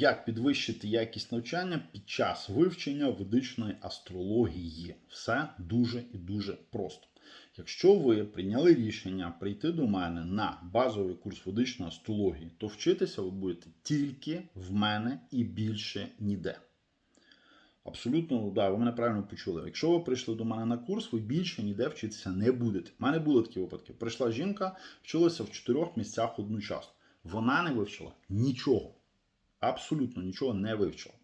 Як підвищити якість навчання під час вивчення ведичної астрології? Все дуже і дуже просто. Якщо ви прийняли рішення прийти до мене на базовий курс ведичної астрології, то вчитися ви будете тільки в мене і більше ніде. Абсолютно, да, ви мене правильно почули. Якщо ви прийшли до мене на курс, ви більше ніде вчитися не будете. У мене були такі випадки. Прийшла жінка, вчилася в чотирьох місцях одночасно. Вона не вивчила нічого. Абсолютно нічого не вивчила.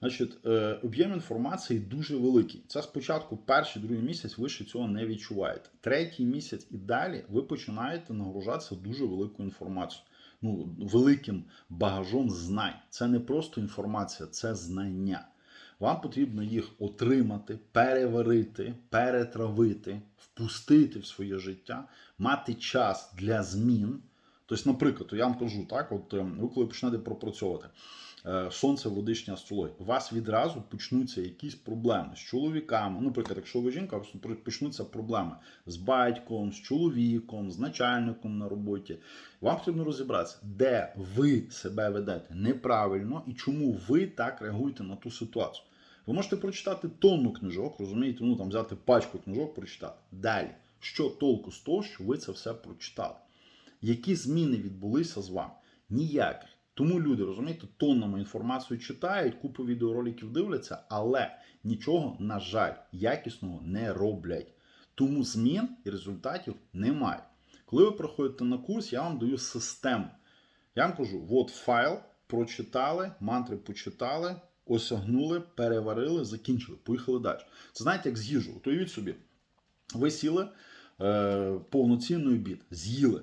Значить, е, об'єм інформації дуже великий. Це спочатку перший, другий місяць ви ще цього не відчуваєте. Третій місяць і далі ви починаєте нагружатися дуже великою інформацією. Ну, великим багажом знань. Це не просто інформація, це знання. Вам потрібно їх отримати, переварити, перетравити, впустити в своє життя, мати час для змін. Тобто, наприклад, я вам кажу, так, от е, ви коли почнете пропрацьовувати е, сонце, водичні астрології, у вас відразу почнуться якісь проблеми з чоловіками. Ну, Наприклад, якщо ви жінка, почнуться проблеми з батьком, з чоловіком, з начальником на роботі. Вам потрібно розібратися, де ви себе ведете неправильно і чому ви так реагуєте на ту ситуацію. Ви можете прочитати тонну книжок, розумієте, ну там взяти пачку книжок, прочитати. Далі, що толку з того, що ви це все прочитали? Які зміни відбулися з вами? Ніяких. Тому люди, розумієте, тоннами інформацію читають, купу відеороликів дивляться, але нічого, на жаль, якісного не роблять. Тому змін і результатів немає. Коли ви проходите на курс, я вам даю систему. Я вам кажу: от файл, прочитали, мантри почитали, осягнули, переварили, закінчили, поїхали далі. Це знаєте, як з їжу. Уявіть собі, ви сіли е, повноцінний обід, з'їли.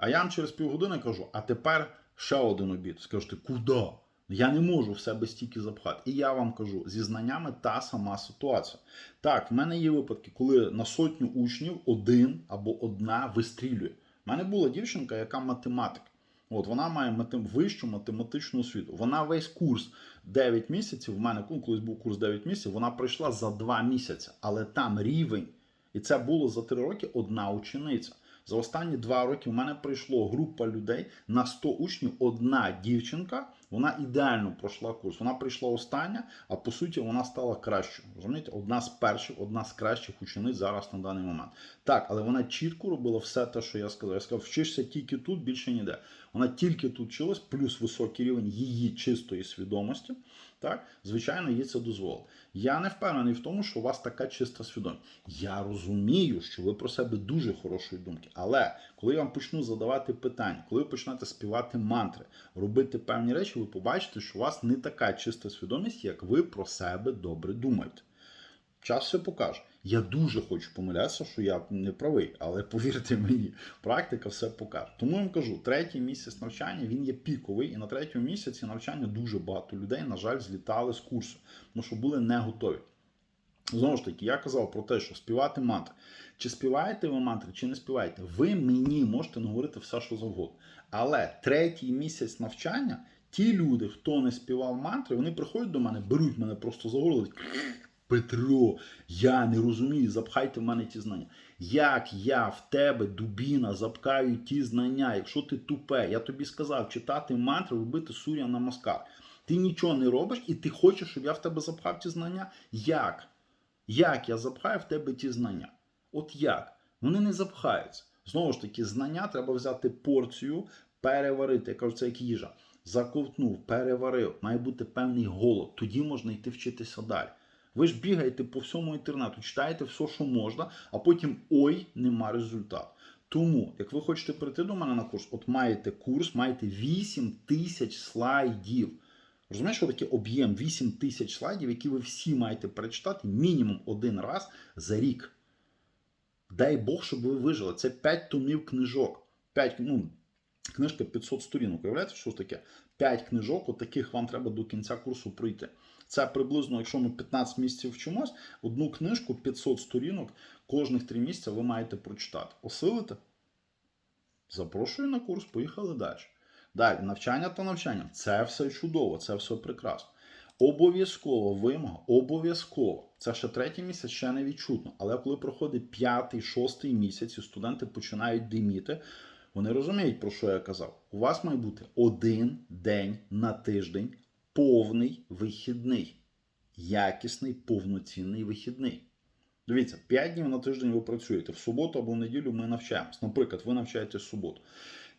А я вам через півгодини кажу, а тепер ще один обід. Скажете, куди? Я не можу в себе стільки запхати. І я вам кажу, зі знаннями та сама ситуація. Так, в мене є випадки, коли на сотню учнів один або одна вистрілює. У мене була дівчинка, яка математик. От вона має матем... вищу математичну освіту. Вона весь курс 9 місяців. В мене ну, колись був курс 9 місяців. Вона пройшла за 2 місяці, але там рівень. І це було за 3 роки одна учениця. За останні два роки в мене прийшло група людей на 100 учнів. Одна дівчинка, вона ідеально пройшла курс. Вона прийшла остання, а по суті вона стала кращою. Розумієте, одна з перших, одна з кращих учениць зараз на даний момент. Так, але вона чітко робила все те, що я сказав. Я сказав, вчишся тільки тут, більше ніде. Вона тільки тут вчилась, плюс високий рівень її чистої свідомості. Так, звичайно, їй це дозволило. Я не впевнений в тому, що у вас така чиста свідомість. Я розумію, що ви про себе дуже хорошої думки. Але коли я вам почну задавати питання, коли ви почнете співати мантри, робити певні речі, ви побачите, що у вас не така чиста свідомість, як ви про себе добре думаєте. Час все покаже. Я дуже хочу помилятися, що я не правий, але повірте мені, практика все покаже. Тому я вам кажу, третій місяць навчання він є піковий, і на третьому місяці навчання дуже багато людей, на жаль, злітали з курсу, тому що були не готові. Знову ж таки, я казав про те, що співати мантри. Чи співаєте ви мантри, чи не співаєте, ви мені можете говорити все, що завгодно. Але третій місяць навчання, ті люди, хто не співав мантри, вони приходять до мене, беруть мене просто за горло. Петро, я не розумію, запхайте в мене ті знання. Як я в тебе, дубіна, запкаю ті знання, якщо ти тупе, я тобі сказав читати мантри, робити суря на маскар. Ти нічого не робиш і ти хочеш, щоб я в тебе запхав ті знання? Як? Як я запхаю в тебе ті знання? От як? Вони не запхаються. Знову ж таки, знання треба взяти порцію, переварити. Я кажу, це як їжа. Заковтнув, переварив, має бути певний голод. Тоді можна йти вчитися далі. Ви ж бігаєте по всьому інтернету, читаєте все, що можна, а потім ой, нема результату. Тому, як ви хочете прийти до мене на курс, от маєте курс, маєте 8 тисяч слайдів. Розумієш, що таке об'єм 8 тисяч слайдів, які ви всі маєте перечитати мінімум один раз за рік. Дай Бог, щоб ви вижили. Це 5 томів книжок. 5, ну, Книжка 500 сторінок. Уявляєте, що таке? 5 книжок, от таких вам треба до кінця курсу пройти. Це приблизно, якщо ми 15 місяців вчимось, одну книжку 500 сторінок кожних 3 місяці ви маєте прочитати. Осилите? Запрошую на курс, поїхали далі. Далі, навчання та навчання. Це все чудово, це все прекрасно. Обов'язково вимога, обов'язково. Це ще третій місяць, ще не відчутно. Але коли проходить п'ятий, шостий місяць, і студенти починають диміти, вони розуміють, про що я казав. У вас має бути один день на тиждень повний вихідний, якісний повноцінний вихідний. Дивіться, 5 днів на тиждень ви працюєте. В суботу або в неділю ми навчаємось. Наприклад, ви навчаєтесь в суботу.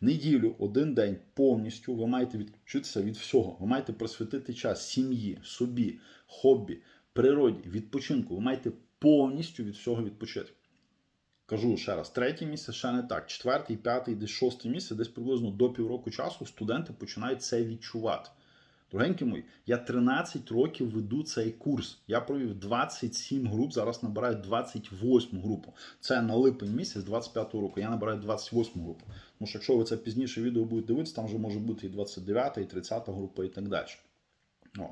Неділю, один день повністю ви маєте відключитися від всього. Ви маєте присвятити час сім'ї, собі, хобі, природі, відпочинку. Ви маєте повністю від всього відпочити. Кажу ще раз, третє місце ще не так. Четвертий, п'ятий, десь шостий місце, десь приблизно до півроку часу студенти починають це відчувати. Дорогенькі мої, я 13 років веду цей курс. Я провів 27 груп, зараз набираю 28 групу. Це на липень місяць 25 року. Я набираю 28 групу. Тому що якщо ви це пізніше відео будете дивитися, там вже може бути і 29, і 30 група, і так далі. О.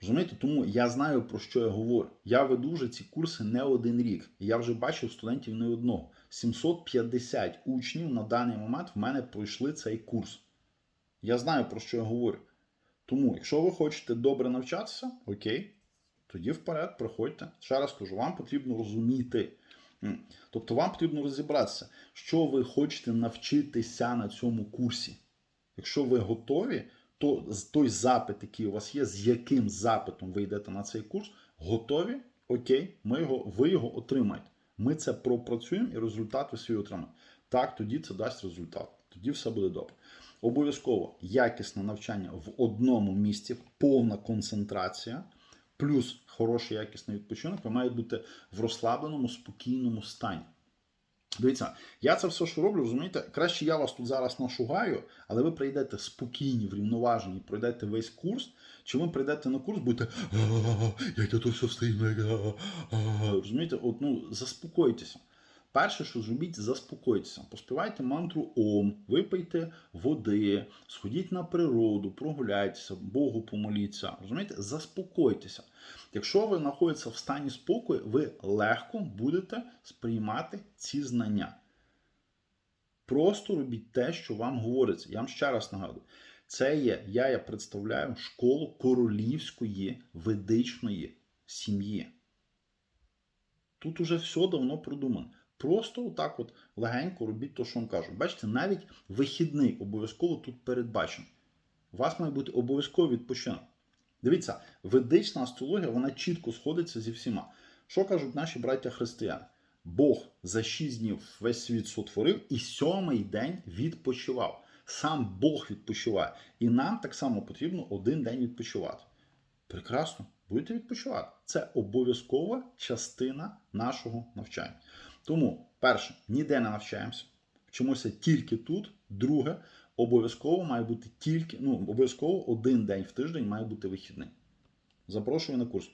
Розумієте, тому я знаю про що я говорю. Я веду вже ці курси не один рік. Я вже бачив студентів не одного. 750 учнів на даний момент в мене пройшли цей курс. Я знаю про що я говорю. Тому, якщо ви хочете добре навчатися, окей, тоді вперед, приходьте. Ще раз кажу, вам потрібно розуміти. Тобто вам потрібно розібратися, що ви хочете навчитися на цьому курсі. Якщо ви готові, то той запит, який у вас є, з яким запитом ви йдете на цей курс, готові, окей, ми його, ви його отримаєте. Ми це пропрацюємо і результат ви свій отримаєте. Так, тоді це дасть результат. Тоді все буде добре. Обов'язково якісне навчання в одному місці, повна концентрація, плюс хороший якісний відпочинок, ви маєте бути в розслабленому, спокійному стані. Дивіться, я це все, що роблю, розумієте, краще я вас тут зараз нашугаю, але ви прийдете спокійні, врівноважені, пройдете весь курс, чи ви прийдете на курс, будете як я то все встигну. а, а». Розумієте, от, ну, заспокойтеся. Перше, що зробіть, заспокойтеся. Поспівайте мантру Ом, випийте води, сходіть на природу, прогуляйтеся, Богу помоліться. Розумієте, заспокойтеся. Якщо ви знаходитеся в стані спокою, ви легко будете сприймати ці знання. Просто робіть те, що вам говориться. Я вам ще раз нагадую. Це є, я, я представляю школу королівської ведичної сім'ї. Тут уже все давно продумано. Просто отак от легенько робіть те, що вам кажу. Бачите, навіть вихідний обов'язково тут передбачений. У вас має бути обов'язково відпочинок. Дивіться, ведична астрологія вона чітко сходиться зі всіма. Що кажуть наші браття християни? Бог за шість днів весь світ сотворив і сьомий день відпочивав. Сам Бог відпочиває. І нам так само потрібно один день відпочивати. Прекрасно, будете відпочивати. Це обов'язкова частина нашого навчання. Тому, перше, ніде не навчаємося, вчимося тільки тут. Друге, обов'язково має бути тільки, ну, обов'язково один день в тиждень має бути вихідний. Запрошую на курс.